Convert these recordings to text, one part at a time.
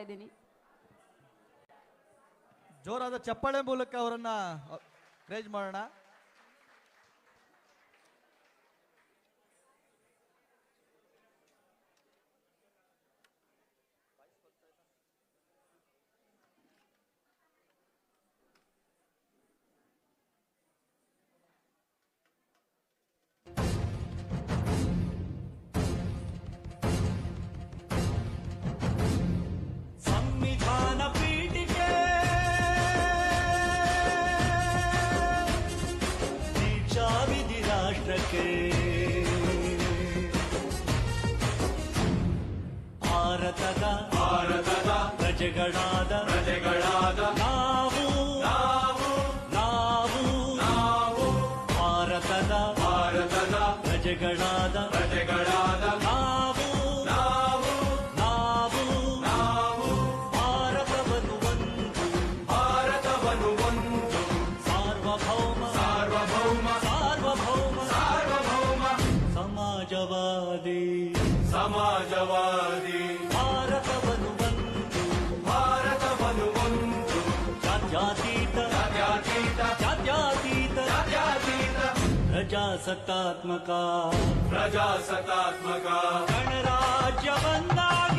ಇದ್ದೀನಿ. ಜೋರಾದ ಚಪ್ಪಾಳೆ ಮೂಲಕ ಅವರನ್ನ ಕ್ರೇಜ್ ಮಾಡೋಣ. ಭಾರತದ ಪ್ರಜಾಸತ್ತಾತ್ಮಕ ಪ್ರಜಾಸತ್ತಾತ್ಮಕ ಗಣರಾಜ್ಯವನ್ನಾಗಿ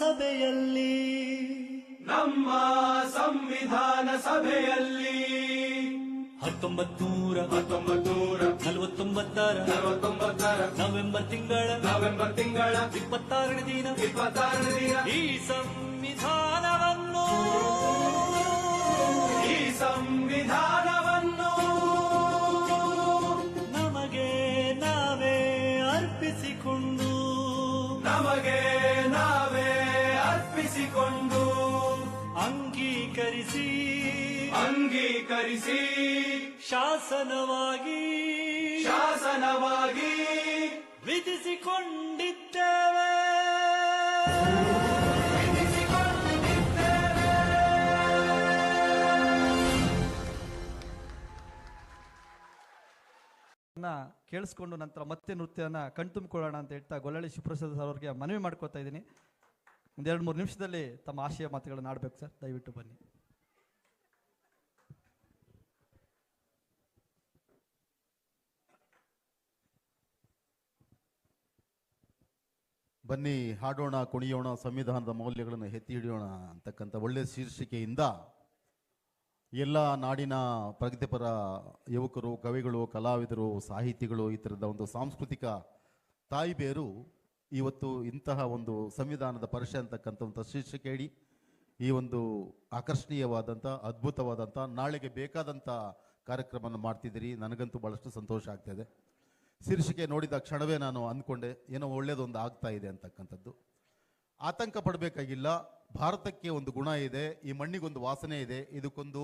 ಸಭೆಯಲ್ಲಿ. ನಮ್ಮ ಸಂವಿಧಾನ ಸಭೆಯಲ್ಲಿ. ಹತ್ತೊಂಬತ್ತು ನೂರ ಹತ್ತೊಂಬತ್ತು ನೂರ ನಲವತ್ತೊಂಬತ್ತರ ನಲವತ್ತೊಂಬತ್ತರ ನವೆಂಬರ್ ತಿಂಗಳ ನವೆಂಬರ್ ತಿಂಗಳ ಇಪ್ಪತ್ತಾರನೇ ದಿನ ಇಪ್ಪತ್ತಾರನೇ ದಿನ. ಈ ಸಂವಿಧಾನವನ್ನು ಈ ಸಂವಿಧಾನವನ್ನು ಅರ್ಪಿಸಿಕೊಂಡು ಅಂಗೀಕರಿಸಿ ಅಂಗೀಕರಿಸಿ ಶಾಸನವಾಗಿ ಶಾಸನವಾಗಿ ವಿಧಿಸಿಕೊಂಡಿದ್ದೇವೆ. ಕೇಳಿಸ್ಕೊಂಡು ನಂತರ ಮತ್ತೆ ನೃತ್ಯನ ಕಣ್ತುಂಬಿಕೊಳ್ಳೋಣ ಅಂತ ಹೇಳ್ತಾ ಗೊಲ್ಲಳ್ಳಿ ಶಿವಪ್ರಸಾದ್ ಸರ್ ಅವ್ರಿಗೆ ಮನವಿ ಮಾಡ್ಕೋತಾ ಇದ್ದೀನಿ. ಒಂದೆರಡು ಮೂರು ನಿಮಿಷದಲ್ಲಿ ತಮ್ಮ ಆಶಯ ಮಾತುಗಳನ್ನು ಆಡಬೇಕು ಸರ್. ದಯವಿಟ್ಟು ಬನ್ನಿ. ಬನ್ನಿ, ಹಾಡೋಣ, ಕುಣಿಯೋಣ, ಸಂವಿಧಾನದ ಮೌಲ್ಯಗಳನ್ನು ಎತ್ತಿ ಹಿಡಿಯೋಣ ಅಂತಕ್ಕಂಥ ಒಳ್ಳೆಯ ಶೀರ್ಷಿಕೆಯಿಂದ ಎಲ್ಲ ನಾಡಿನ ಪ್ರಗತಿಪರ ಯುವಕರು, ಕವಿಗಳು, ಕಲಾವಿದರು, ಸಾಹಿತಿಗಳು ಈ ಥರದ ಒಂದು ಸಾಂಸ್ಕೃತಿಕ ತಾಯಿ ಬೇರು ಇವತ್ತು ಇಂತಹ ಒಂದು ಸಂವಿಧಾನದ ಪರಿಷೆ ಅಂತಕ್ಕಂಥ ಒಂದು ಶೀರ್ಷಿಕೆ ಹೇಳಿ, ಈ ಒಂದು ಆಕರ್ಷಣೀಯವಾದಂಥ, ಅದ್ಭುತವಾದಂಥ, ನಾಳೆಗೆ ಬೇಕಾದಂಥ ಕಾರ್ಯಕ್ರಮವನ್ನು ಮಾಡ್ತಿದ್ದೀರಿ. ನನಗಂತೂ ಭಾಳಷ್ಟು ಸಂತೋಷ ಆಗ್ತಾಯಿದೆ ಶೀರ್ಷಿಕೆ ನೋಡಿದ ಕ್ಷಣವೇ ನಾನು ಅಂದ್ಕೊಂಡೆ, ಏನೋ ಒಳ್ಳೆಯದೊಂದು ಆಗ್ತಾ ಇದೆ ಅಂತಕ್ಕಂಥದ್ದು. ಆತಂಕ ಪಡಬೇಕಾಗಿಲ್ಲ. ಭಾರತಕ್ಕೆ ಒಂದು ಗುಣ ಇದೆ, ಈ ಮಣ್ಣಿಗೊಂದು ವಾಸನೆ ಇದೆ, ಇದಕ್ಕೊಂದು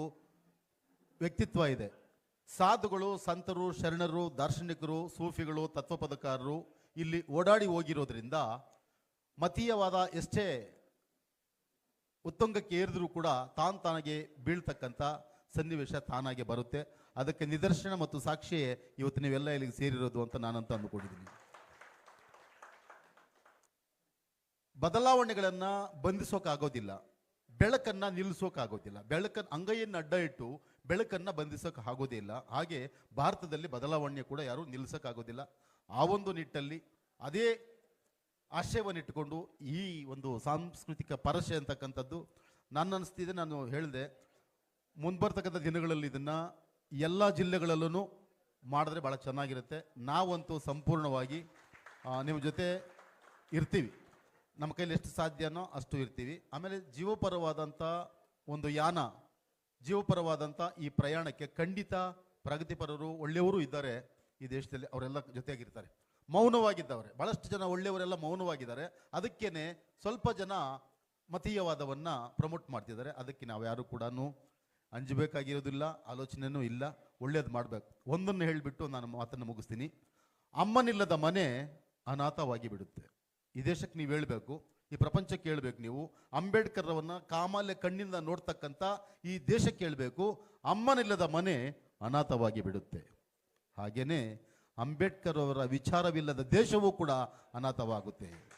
ವ್ಯಕ್ತಿತ್ವ ಇದೆ. ಸಾಧುಗಳು, ಸಂತರು, ಶರಣರು, ದಾರ್ಶನಿಕರು, ಸೂಫಿಗಳು, ತತ್ವಪದಕಾರರು ಇಲ್ಲಿ ಓಡಾಡಿ ಹೋಗಿರೋದ್ರಿಂದ ಮತೀಯವಾದ ಎಷ್ಟೇ ಉತ್ತುಂಗಕ್ಕೆ ಏರಿದ್ರೂ ಕೂಡ ತಾನ್ ತಾನಾಗೆ ಬೀಳ್ತಕ್ಕಂಥ ಸನ್ನಿವೇಶ ತಾನಾಗೆ ಬರುತ್ತೆ. ಅದಕ್ಕೆ ನಿದರ್ಶನ ಮತ್ತು ಸಾಕ್ಷಿಯೇ ಇವತ್ತು ನೀವೆಲ್ಲ ಇಲ್ಲಿಗೆ ಸೇರಿರೋದು ಅಂತ ನಾನಂತ ಅಂದುಕೊಂಡಿದ್ದೀನಿ. ಬದಲಾವಣೆಗಳನ್ನು ಬಂಧಿಸೋಕ್ಕಾಗೋದಿಲ್ಲ ಬೆಳಕನ್ನ ನಿಲ್ಲಿಸೋಕ್ಕಾಗೋದಿಲ್ಲ ಬೆಳಕನ್ನು ಅಂಗೈಯನ್ನು ಅಡ್ಡ ಇಟ್ಟು ಬೆಳಕನ್ನ ಬಂಧಿಸೋಕೆ ಆಗೋದೇ ಇಲ್ಲ. ಹಾಗೆ ಭಾರತದಲ್ಲಿ ಬದಲಾವಣೆ ಕೂಡ ಯಾರೂ ನಿಲ್ಲಿಸೋಕ್ಕಾಗೋದಿಲ್ಲ ಆ ಒಂದು ನಿಟ್ಟಲ್ಲಿ ಅದೇ ಆಶಯವನ್ನಿಟ್ಟುಕೊಂಡು ಈ ಒಂದು ಸಾಂಸ್ಕೃತಿಕ ಪರಸೆ ಅಂತಕ್ಕಂಥದ್ದು ನನ್ನ ಅನಿಸ್ತಿದೆ, ನಾನು ಹೇಳಿದೆ ಮುಂಬರ್ತಕ್ಕಂಥ ದಿನಗಳಲ್ಲಿ ಇದನ್ನು ಎಲ್ಲ ಜಿಲ್ಲೆಗಳಲ್ಲೂ ಮಾಡಿದ್ರೆ ಭಾಳ ಚೆನ್ನಾಗಿರುತ್ತೆ. ನಾವಂತೂ ಸಂಪೂರ್ಣವಾಗಿ ನಿಮ್ಮ ಜೊತೆ ಇರ್ತೀವಿ. ನಮ್ಮ ಕೈಲಿ ಎಷ್ಟು ಸಾಧ್ಯನೋ ಅಷ್ಟು ಇರ್ತೀವಿ. ಆಮೇಲೆ ಜೀವಪರವಾದಂಥ ಒಂದು ಯಾನ, ಜೀವಪರವಾದಂಥ ಈ ಪ್ರಯಾಣಕ್ಕೆ ಖಂಡಿತ ಪ್ರಗತಿಪರರು ಒಳ್ಳೆಯವರು ಇದ್ದಾರೆ. ಈ ದೇಶದಲ್ಲಿ ಅವರೆಲ್ಲ ಜೊತೆಯಾಗಿರ್ತಾರೆ. ಮೌನವಾಗಿದ್ದವರೆ. ಭಾಳಷ್ಟು ಜನ ಒಳ್ಳೆಯವರೆಲ್ಲ ಮೌನವಾಗಿದ್ದಾರೆ. ಅದಕ್ಕೇನೆ ಸ್ವಲ್ಪ ಜನ ಮತೀಯವಾದವನ್ನ ಪ್ರಮೋಟ್ ಮಾಡ್ತಿದ್ದಾರೆ. ಅದಕ್ಕೆ ನಾವು ಯಾರು ಕೂಡ ಅಂಜಬೇಕಾಗಿರೋದಿಲ್ಲ ಆಲೋಚನೆಯೂ ಇಲ್ಲ. ಒಳ್ಳೇದು ಮಾಡಬೇಕು. ಒಂದನ್ನು ಹೇಳಿಬಿಟ್ಟು ನಾನು ಮಾತನ್ನು ಮುಗಿಸ್ತೀನಿ. ಅಮ್ಮನಿಲ್ಲದ ಮನೆ ಅನಾಥವಾಗಿ ಬಿಡುತ್ತೆ. ಈ ದೇಶಕ್ಕೆ ನೀವು ಹೇಳಬೇಕು, ಈ ಪ್ರಪಂಚಕ್ಕೆ ಹೇಳ್ಬೇಕು ನೀವು. ಅಂಬೇಡ್ಕರ್ರವನ್ನ ಕಾಮಾಲೆ ಕಣ್ಣಿಂದ ನೋಡ್ತಕ್ಕಂಥ ಈ ದೇಶಕ್ಕೆ ಹೇಳಬೇಕು, ಅಮ್ಮನಿಲ್ಲದ ಮನೆ ಅನಾಥವಾಗಿ ಬಿಡುತ್ತೆ. ಹಾಗೇನೆ ಅಂಬೇಡ್ಕರ್ ಅವರ ವಿಚಾರವಿಲ್ಲದ ದೇಶವೂ ಕೂಡ ಅನಾಥವಾಗುತ್ತೆ.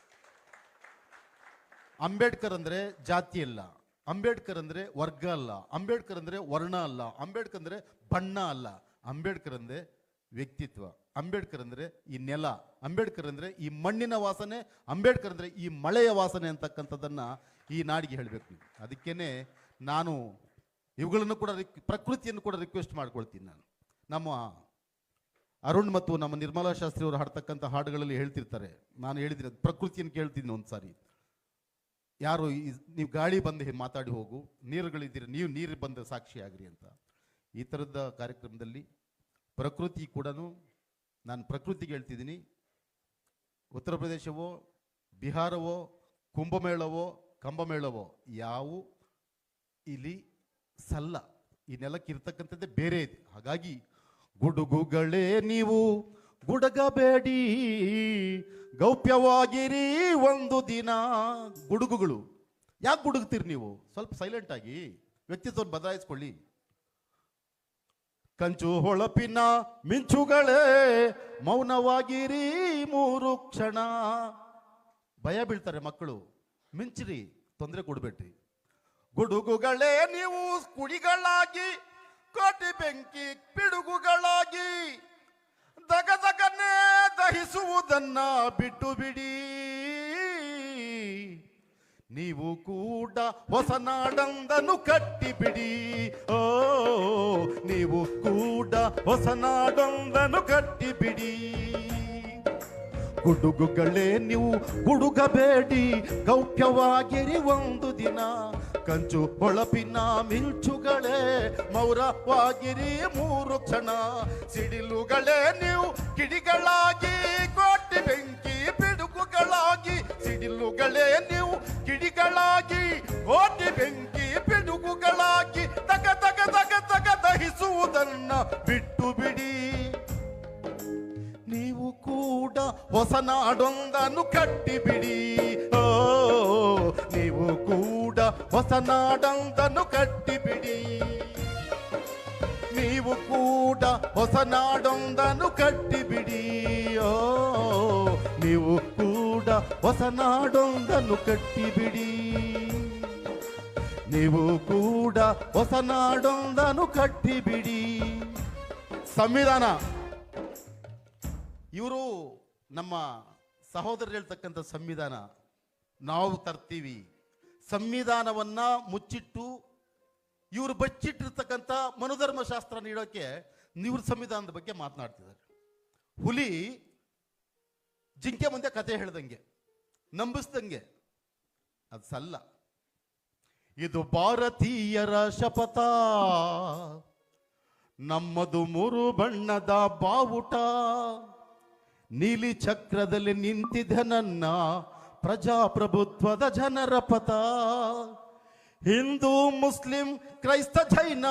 ಅಂಬೇಡ್ಕರ್ ಅಂದ್ರೆ ಜಾತಿ ಅಲ್ಲ. ಅಂಬೇಡ್ಕರ್ ಅಂದ್ರೆ ವರ್ಗ ಅಲ್ಲ. ಅಂಬೇಡ್ಕರ್ ಅಂದ್ರೆ ವರ್ಣ ಅಲ್ಲ. ಅಂಬೇಡ್ಕರ್ ಅಂದ್ರೆ ಬಣ್ಣ ಅಲ್ಲ. ಅಂಬೇಡ್ಕರ್ ಅಂದ್ರೆ ವ್ಯಕ್ತಿತ್ವ. ಅಂಬೇಡ್ಕರ್ ಅಂದ್ರೆ ಈ ನೆಲ. ಅಂಬೇಡ್ಕರ್ ಅಂದ್ರೆ ಈ ಮಣ್ಣಿನ ವಾಸನೆ. ಅಂಬೇಡ್ಕರ್ ಅಂದ್ರೆ ಈ ಮಳೆಯ ವಾಸನೆ ಅಂತಕ್ಕಂಥದ್ದನ್ನ ಈ ನಾಡಿಗೆ ಹೇಳಬೇಕು ಅದಕ್ಕೇ ಅದಕ್ಕೇನೆ ನಾನು ಇವುಗಳನ್ನು ಕೂಡ ರಿಕ್- ಪ್ರಕೃತಿಯನ್ನು ಕೂಡ ರಿಕ್ವೆಸ್ಟ್ ಮಾಡ್ಕೊಳ್ತೀನಿ ನಾನು. ನಮ್ಮ ಅರುಣ್ ಮತ್ತು ನಮ್ಮ ನಿರ್ಮಲಾ ಶಾಸ್ತ್ರಿ ಅವರು ಹಾಡ್ತಕ್ಕಂಥ ಹಾಡುಗಳಲ್ಲಿ ಹೇಳ್ತಿರ್ತಾರೆ. ನಾನು ಹೇಳಿದ್ರೆ ಪ್ರಕೃತಿಯನ್ನು ಕೇಳ್ತೀನಿ ಒಂದ್ಸಾರಿ ಯಾರು ನೀವು ಗಾಳಿ ಬಂದು ಮಾತಾಡಿ ಹೋಗು, ನೀರುಗಳಿದ್ದೀರಿ, ನೀವು ನೀರು ಬಂದ ಸಾಕ್ಷಿಯಾಗ್ರಿ ಅಂತ. ಈ ಥರದ ಕಾರ್ಯಕ್ರಮದಲ್ಲಿ ಪ್ರಕೃತಿ ಕೂಡ ನಾನು ಪ್ರಕೃತಿಗೆ ಹೇಳ್ತಿದ್ದೀನಿ. ಉತ್ತರ ಪ್ರದೇಶವೋ, ಬಿಹಾರವೋ, ಕುಂಭಮೇಳವೋ, ಕಂಬಮೇಳವೋ, ಯಾವು ಇಲ್ಲಿ ಸಲ್ಲ. ಈ ನೆಲಕ್ಕಿರ್ತಕ್ಕಂಥದ್ದೇ ಬೇರೆ ಇದೆ. ಹಾಗಾಗಿ ಗುಡುಗುಗಳೇ ನೀವು ಗುಡಗಬೇಡಿ. ಗೌಪ್ಯವಾಗಿರಿ ಒಂದು ದಿನ. ಗುಡುಗುಗಳು, ಯಾಕೆ ಗುಡುಗ್ತೀರಿ ನೀವು? ಸ್ವಲ್ಪ ಸೈಲೆಂಟ್ ಆಗಿ, ವ್ಯಕ್ತಿತ್ವವನ್ನು ಬದಲಾಯಿಸ್ಕೊಳ್ಳಿ. ಕಂಚು ಹೊಳಪಿನ ಮಿಂಚುಗಳೇ, ಮೌನವಾಗಿರಿ ಮೂರು ಕ್ಷಣ. ಭಯ ಬೀಳ್ತಾರೆ ಮಕ್ಕಳು, ಮಿಂಚ್ರಿ, ತೊಂದರೆ ಕೊಡ್ಬೇಡ್ರಿ. ಗುಡುಗುಗಳೇ ನೀವು ಕುಡಿಗಳಾಗಿ ಕೋಟಿ ಬೆಂಕಿ ಪಿಡುಗುಗಳಾಗಿ ದಹಿಸುವುದನ್ನ ಬಿಟ್ಟು ಬಿಡಿ. ನೀವು ಕೂಡ ಹೊಸ ನಾಡೊಂದನ್ನು ಕಟ್ಟಿಬಿಡಿ. ಓ, ನೀವು ಕೂಡ ಹೊಸ ನಾಡೊಂದನ್ನು ಕಟ್ಟಿಬಿಡಿ. ಗುಡುಗುಗಳೇ, ನೀವು ಗುಡುಗಬೇಡಿ. ಗೌಪ್ಯವಾಗಿರಿ ಒಂದು ದಿನ. ಕಂಚು ಹೊಳಪಿನ ಮಿಂಚುಗಳೇ, ಮೌರವಾಗಿರಿ ಮೂರು ಕ್ಷಣ. ಸಿಡಿಲುಗಳೇ, ನೀವು ಕಿಡಿಗಳಾಗಿ ಕೋಟಿ ಬೆಂಕಿ ಪಿಡುಗುಗಳಾಗಿ ಸಿಡಿಲುಗಳೇ ನೀವು ಕಿಡಿಗಳಾಗಿ ಕೋಟಿ ಬೆಂಕಿ ಪಿಡುಗುಗಳಾಗಿ ತಗ ತಗ ತಗ ತಗ ದಹಿಸುವುದನ್ನ ಬಿಟ್ಟು ಬಿಡಿ ನೀವು ಕೂಡ ಹೊಸ ನಾಡೊಂದನ್ನು ಕಟ್ಟಿಬಿಡಿ ಓ ನೀವು ಕೂಡ ಹೊಸ ನಾಡೊಂದನ್ನು ಕಟ್ಟಿಬಿಡಿ ನೀವು ಕೂಡ ಹೊಸ ನಾಡೊಂದನ್ನು ಕಟ್ಟಿಬಿಡಿ ಓ ನೀವು ಕೂಡ ಹೊಸ ನಾಡೊಂದನ್ನು ಕಟ್ಟಿಬಿಡಿ. ನೀವು ಕೂಡ ಹೊಸ ನಾಡೊಂದನ್ನು ಕಟ್ಟಿಬಿಡಿ. ಸಂವಿಧಾನ. ಇವರು ನಮ್ಮ ಸಹೋದರರು ಹೇಳ್ತಕ್ಕಂಥ ಸಂವಿಧಾನ. ನಾವು ತರ್ತೀವಿ. ಸಂವಿಧಾನವನ್ನ ಮುಚ್ಚಿಟ್ಟು, ಇವರು ಬಚ್ಚಿಟ್ಟಿರ್ತಕ್ಕಂಥ ಮನುಧರ್ಮಶಾಸ್ತ್ರ ನೀಡೋಕೆ ನಿವೃತ್ತ ಸಂವಿಧಾನದ ಬಗ್ಗೆ ಮಾತನಾಡ್ತಿದ್ದಾರೆ. ಹುಲಿ ಜಿಂಕೆ ಮುಂದೆ ಕತೆ ಹೇಳ್ದಂಗೆ, ನಂಬಿಸ್ದಂಗೆ. ಅದು ಸಲ್ಲ. ಇದು ಭಾರತೀಯರ ಶಪಥ. ನಮ್ಮದು ಮೂರು ಬಣ್ಣದ ಬಾವುಟ. ನೀಲಿ ಚಕ್ರದಲ್ಲಿ ನಿಂತಿದೆ ನನ್ನ ಪ್ರಜಾಪ್ರಭುತ್ವದ ಜನರ ಪಥ. ಹಿಂದೂ, ಮುಸ್ಲಿಂ, ಕ್ರೈಸ್ತ, ಜೈನ,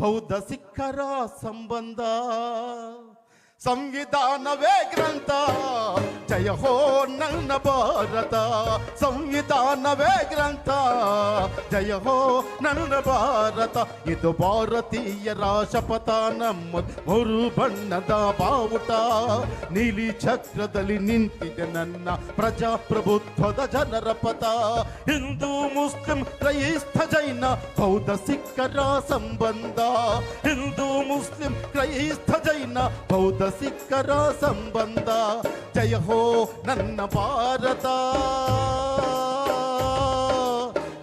ಬೌದ್ಧ, ಸಿಖ್ಖರ ಸಂಬಂಧ. ಸಂವಿಧಾನವೇ ಗ್ರಂಥ ಜಯ ಹೋ ನನ್ನ ಭಾರತ ಸಂವಿಧಾನವೇ ಗ್ರಂಥ ಜಯ ಹೋ ನನ್ನ ಭಾರತ ಇದು ಭಾರತೀಯರ ಶಪಥ ನಮ್ಮ ಮೂರು ಬಣ್ಣದ ಬಾವುಟ ನೀಲಿ ಚಕ್ರದಲ್ಲಿ ನಿಂತಿದೆ ನನ್ನ ಪ್ರಜಾಪ್ರಭುತ್ವದ ಜನರ ಪಥ ಹಿಂದೂ ಮುಸ್ಲಿಂ ಕ್ರೈಸ್ತ ಜೈನ ಬೌದ್ಧ ಸಿಖ್ಖರ ಸಂಬಂಧ ಹಿಂದೂ ಮುಸ್ಲಿಂ ಕ್ರೈಸ್ತ ಜೈನ ಬೌದ್ಧ ಸಿಖ್ಖರ ಸಂಬಂಧ ಜಯ ಹೋ ನನ್ನ ಭಾರತ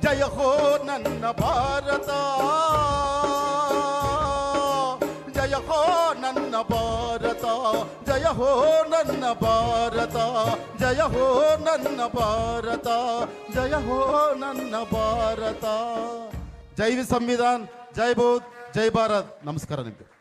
ಜಯ ಹೋ ನನ್ನ ಭಾರತ ಜಯ ಹೋ ನನ್ನ ಭಾರತ ಜಯ ಹೋ ನನ್ನ ಭಾರತ ಜಯ ಹೋ ನನ್ನ ಭಾರತ ಜಯ ಹೋ ನನ್ನ ಭಾರತ ಜೈ ವಿ ಸಂವಿಧಾನ್ ಜೈ ಬೌದ್ಧ ಜೈ ಭಾರತ್ ನಮಸ್ಕಾರ ನಿಮ್ಗೆ